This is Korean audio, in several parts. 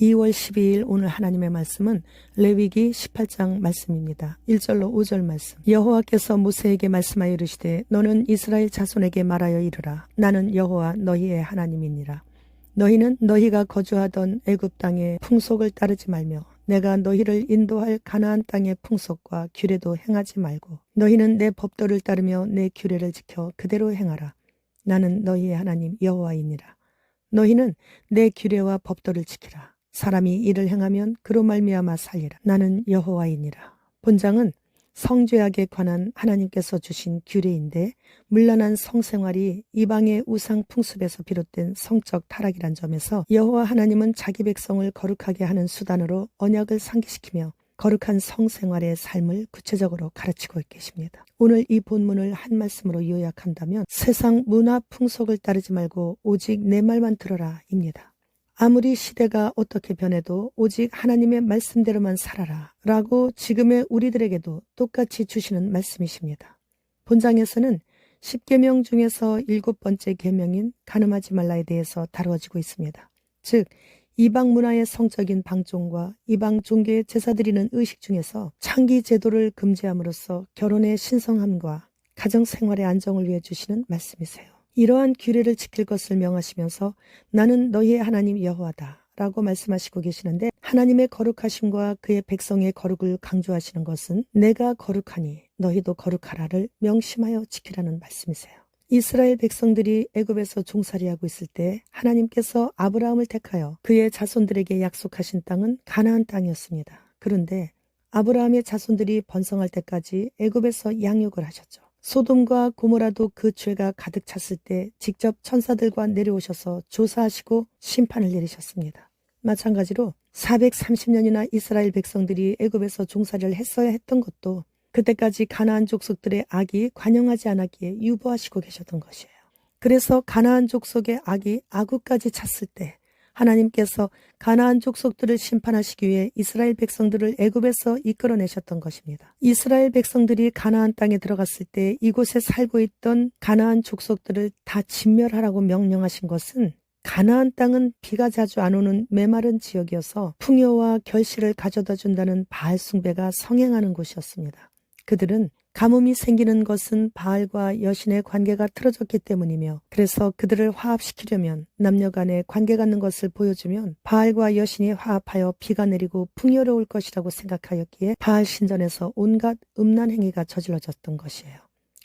2월 12일 오늘 하나님의 말씀은 레위기 18장 말씀입니다. 1절로 5절 말씀. 여호와께서 모세에게 말씀하여 이르시되 너는 이스라엘 자손에게 말하여 이르라. 나는 여호와 너희의 하나님이니라. 너희는 너희가 거주하던 애굽 땅의 풍속을 따르지 말며 내가 너희를 인도할 가나안 땅의 풍속과 규례도 행하지 말고 너희는 내 법도를 따르며 내 규례를 지켜 그대로 행하라. 나는 너희의 하나님 여호와이니라. 너희는 내 규례와 법도를 지키라. 사람이 이를 행하면 그로 말미암아 살리라. 나는 여호와이니라. 본장은 성죄악에 관한 하나님께서 주신 규례인데 물란한 성생활이 이방의 우상 풍습에서 비롯된 성적 타락이란 점에서 여호와 하나님은 자기 백성을 거룩하게 하는 수단으로 언약을 상기시키며 거룩한 성생활의 삶을 구체적으로 가르치고 계십니다. 오늘 이 본문을 한 말씀으로 요약한다면 세상 문화 풍속을 따르지 말고 오직 내 말만 들어라 입니다. 아무리 시대가 어떻게 변해도 오직 하나님의 말씀대로만 살아라 라고 지금의 우리들에게도 똑같이 주시는 말씀이십니다. 본장에서는 10계명 중에서 일곱 번째 계명인 가늠하지 말라에 대해서 다루어지고 있습니다. 즉 이방 문화의 성적인 방종과 이방 종교의 제사드리는 의식 중에서 창기 제도를 금지함으로써 결혼의 신성함과 가정 생활의 안정을 위해 주시는 말씀이세요. 이러한 규례를 지킬 것을 명하시면서 나는 너희의 하나님 여호와다 라고 말씀하시고 계시는데 하나님의 거룩하심과 그의 백성의 거룩을 강조하시는 것은 내가 거룩하니 너희도 거룩하라를 명심하여 지키라는 말씀이세요. 이스라엘 백성들이 애굽에서 종살이하고 있을 때 하나님께서 아브라함을 택하여 그의 자손들에게 약속하신 땅은 가나안 땅이었습니다. 그런데 아브라함의 자손들이 번성할 때까지 애굽에서 양육을 하셨죠. 소돔과 고모라도 그 죄가 가득 찼을 때 직접 천사들과 내려오셔서 조사하시고 심판을 내리셨습니다. 마찬가지로 430년이나 이스라엘 백성들이 애굽에서 종살이를 했어야 했던 것도 그때까지 가나안 족속들의 악이 관영하지 않았기에 유보하시고 계셨던 것이에요. 그래서 가나안 족속의 악이 아구까지 찼을 때 하나님께서 가나안 족속들을 심판하시기 위해 이스라엘 백성들을 애굽에서 이끌어내셨던 것입니다. 이스라엘 백성들이 가나안 땅에 들어갔을 때 이곳에 살고 있던 가나안 족속들을 다 진멸하라고 명령하신 것은 가나안 땅은 비가 자주 안 오는 메마른 지역이어서 풍요와 결실을 가져다 준다는 바알 숭배가 성행하는 곳이었습니다. 그들은 가뭄이 생기는 것은 바알과 여신의 관계가 틀어졌기 때문이며 그래서 그들을 화합시키려면 남녀 간의 관계 갖는 것을 보여주면 바알과 여신이 화합하여 비가 내리고 풍요로울 것이라고 생각하였기에 바알 신전에서 온갖 음란 행위가 저질러졌던 것이에요.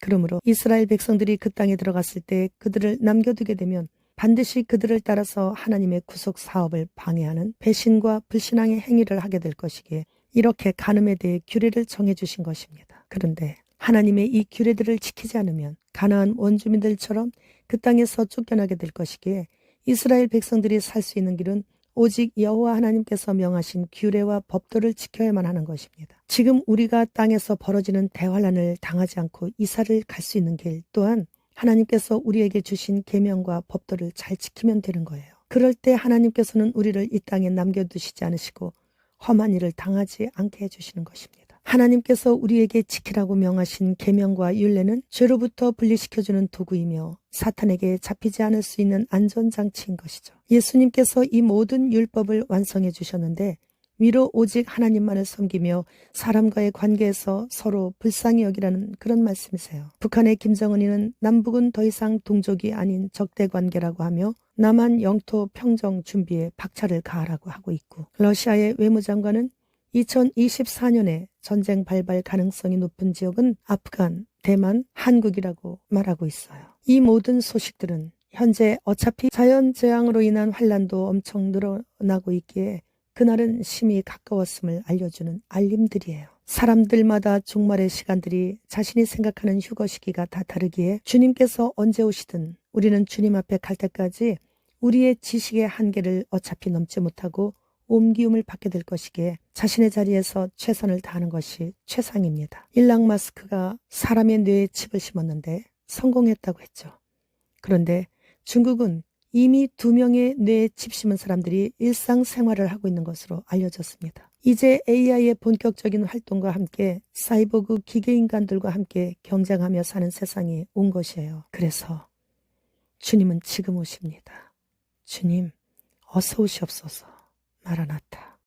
그러므로 이스라엘 백성들이 그 땅에 들어갔을 때 그들을 남겨두게 되면 반드시 그들을 따라서 하나님의 구속 사업을 방해하는 배신과 불신앙의 행위를 하게 될 것이기에 이렇게 간음에 대해 규례를 정해 주신 것입니다. 그런데 하나님의 이 규례들을 지키지 않으면 가나안 원주민들처럼 그 땅에서 쫓겨나게 될 것이기에 이스라엘 백성들이 살 수 있는 길은 오직 여호와 하나님께서 명하신 규례와 법도를 지켜야만 하는 것입니다. 지금 우리가 땅에서 벌어지는 대환란을 당하지 않고 이사를 갈 수 있는 길 또한 하나님께서 우리에게 주신 계명과 법도를 잘 지키면 되는 거예요. 그럴 때 하나님께서는 우리를 이 땅에 남겨두시지 않으시고 험한 일을 당하지 않게 해주시는 것입니다. 하나님께서 우리에게 지키라고 명하신 계명과 율례는 죄로부터 분리시켜주는 도구이며 사탄에게 잡히지 않을 수 있는 안전장치인 것이죠. 예수님께서 이 모든 율법을 완성해 주셨는데 위로 오직 하나님만을 섬기며 사람과의 관계에서 서로 불쌍히 여기라는 그런 말씀이세요. 북한의 김정은이는 남북은 더 이상 동족이 아닌 적대 관계라고 하며 남한 영토 평정 준비에 박차를 가하라고 하고 있고 러시아의 외무장관은 2024년에 전쟁 발발 가능성이 높은 지역은 아프간, 대만, 한국이라고 말하고 있어요. 이 모든 소식들은 현재 어차피 자연재앙으로 인한 환란도 엄청 늘어나고 있기에 그날은 심히 가까웠음을 알려주는 알림들이에요. 사람들마다 종말의 시간들이 자신이 생각하는 휴거 시기가 다 다르기에 주님께서 언제 오시든 우리는 주님 앞에 갈 때까지 우리의 지식의 한계를 어차피 넘지 못하고 옮기움을 받게 될 것이기에 자신의 자리에서 최선을 다하는 것이 최상입니다. 일랑 마스크가 사람의 뇌에 칩을 심었는데 성공했다고 했죠. 그런데 중국은 이미 두 명의 뇌에 칩 심은 사람들이 일상생활을 하고 있는 것으로 알려졌습니다. 이제 AI의 본격적인 활동과 함께 사이보그 기계인간들과 함께 경쟁하며 사는 세상이 온 것이에요. 그래서 주님은 지금 오십니다. 주님, 어서 오시옵소서. マラナタ。